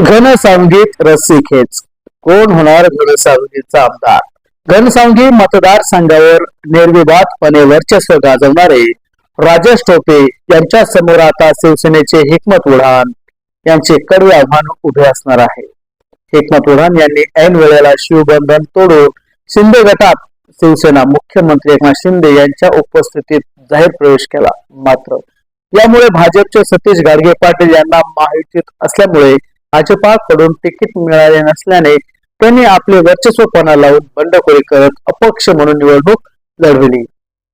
घनसावंगीत रस्सीखेच कोण होणार घनसावंगीचा आमदार? घनसावंगी मतदारसंघावर निर्विवादपणे वर्चस्व गाजवणारे राजेश टोपे यांच्या समोर आता शिवसेनेचे हिकमत उडान यांचे कडवे आव्हान उभे असणार आहे. हिकमत उडान यांनी ऐन वेळेला शिवबंधन तोडून शिंदे गटात शिवसेना मुख्यमंत्री एकनाथ शिंदे यांच्या उपस्थितीत जाहीर प्रवेश केला. मात्र यामुळे भाजपचे सतीश गाडगे पाटील यांना माहितीत असल्यामुळे भाजपाकडून तिकीट मिळाले नसल्याने त्यांनी आपले वर्चस्वपणा लावून बंडखोरी करत अपक्ष म्हणून निवडणूक लढविली.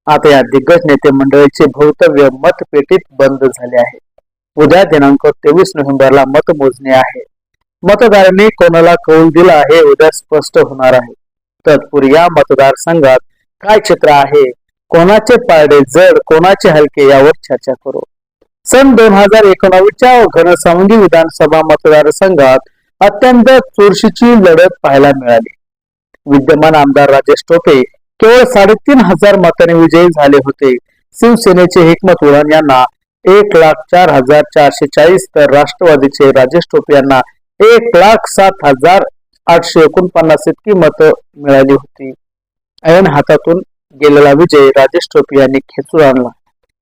आता या दिग्गज नेते मंडळीचे भवितव्य मतपेटीत बंद झाले आहे. उद्या दिनांक तेवीस नोव्हेंबरला मतमोजणी आहे. मतदारांनी कोणाला कौल दिला हे उद्या स्पष्ट होणार आहे. तत्पूर्वी या मतदारसंघात काय चित्र आहे? कोणाचे पारडे जड कोणाचे हलके यावर चर्चा करू. सन दोन हजार एकोणावीसच्या घनसावंगी विधानसभा मतदारसंघात अत्यंत चुरशीची लढत पाहायला मिळाली. विद्यमान आमदार राजेश टोपे केवळ साडेतीन हजार मतांनी विजयी झाले होते. शिवसेनेचे हिकमत उडान यांना एक लाख चार हजार चारशे चाळीस तर राष्ट्रवादीचे राजेश टोपे यांना एक लाख सात हजार आठशे एकोणपन्नास इतकी मतं मिळाली होती. ऐन हातातून गेलेला विजय राजेश टोपे यांनी खेचून आणला.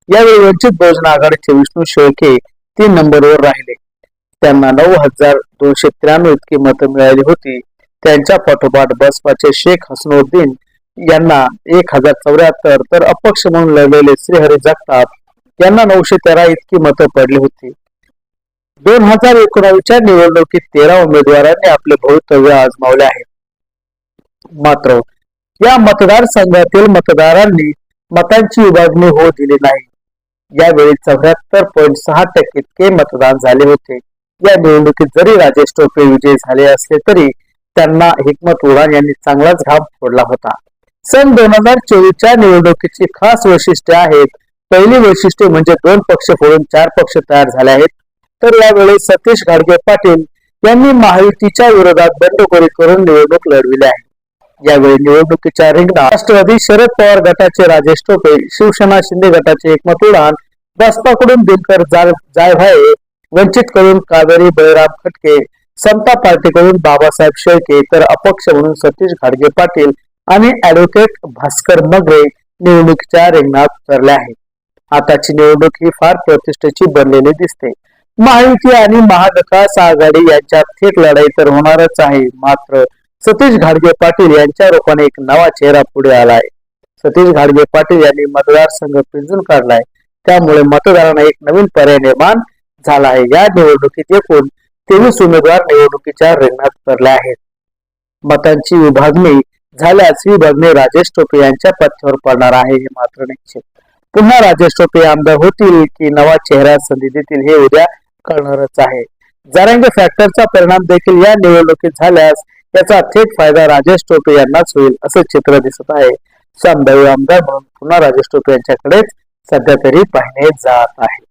यावेळी वंचित बहुजन आघाडीचे विष्णू शेळके तीन नंबरवर राहिले. त्यांना नऊ हजार दोनशे त्र्याण्णव इतकी मतं मिळाली होती. त्यांच्या पाठोपाठ बसपाचे शेख हसनुद्दीन यांना एक हजार चौऱ्याहत्तर तर अपक्ष म्हणून लढलेले श्रीहरी जगताप यांना नऊशे तेरा इतकी मतं पडली होती. दोन हजार एकोणावीसच्या निवडणुकीत तेरा उमेदवारांनी आपले भवितव्य आजमावले आहे. मात्र या मतदारसंघातील मतदारांनी मतांची विभागणी होऊ दिली नाही. यावेळी चौऱ्याहत्तर पॉईंट सहा टक्के इतके मतदान झाले होते. या निवडणुकीत जरी राजेश टोपे विजयी झाले असले तरी त्यांना हिकमत उडान यांनी चांगलाच घाम फोडला होता. सन दोन हजार चोवीसच्या निवडणुकीची खास वैशिष्ट्ये आहेत. पहिली वैशिष्ट्ये म्हणजे दोन पक्ष फोडून चार पक्ष तयार झाले आहेत. तर यावेळी सतीश गाडगे पाटील यांनी महायुतीच्या विरोधात बंडखोरी करून निवडणूक लढविली आहे. यावेळी निवडणुकीच्या रिंगणात राष्ट्रवादी शरद पवार गटाचे राजेश टोपे शिवसेना शिंदे गटाचे एकमत उडान बसपाकडून दिनकर जायभाये वंचित कडून कावेरी बळीराम खटके समता पार्टीकडून बाबासाहेब शेळके तर अपक्ष म्हणून सतीश घाडगे पाटील आणि ऍडव्होकेट भास्कर मगरे निवडणुकीच्या रिंगणात उतरले आहेत. आताची निवडणूक ही फार प्रतिष्ठेची बनलेली दिसते. महायुती आणि महाविकास आघाडी यांच्यात थेट लढाई तर होणारच आहे मात्र सतीश घाडगे पाटील यांच्या रूपाने एक नवा चेहरा पुढे आलाय. सतीश घाडगे पाटील यांनी मतदारसंघ पिंजून काढलाय. त्यामुळे मतदारांना एक नवीन पर्याय निर्माण झाला आहे. या निवडणुकीत एकूण तेवीस उमेदवार निवडणुकीच्या रिंगणात उतरले आहेत. मतांची विभागणी झाल्यास विभागणी राजेश टोपे यांच्या पथ्यावर पडणार आहे हे मात्र निश्चित. पुन्हा राजेश टोपे आमदार होतील की नवा चेहरा संधी देतील हे उद्या कळणारच आहे. जारंगे फॅक्टरचा परिणाम देखील या निवडणुकीत झाल्यास याचा थेट फायदा राजेश टोपे यांनाच होईल असं चित्र दिसत आहे. संभाव्य आमदार म्हणून पुन्हा राजेश टोपे यांच्याकडेच सध्या तरी पाहिले जात आहे.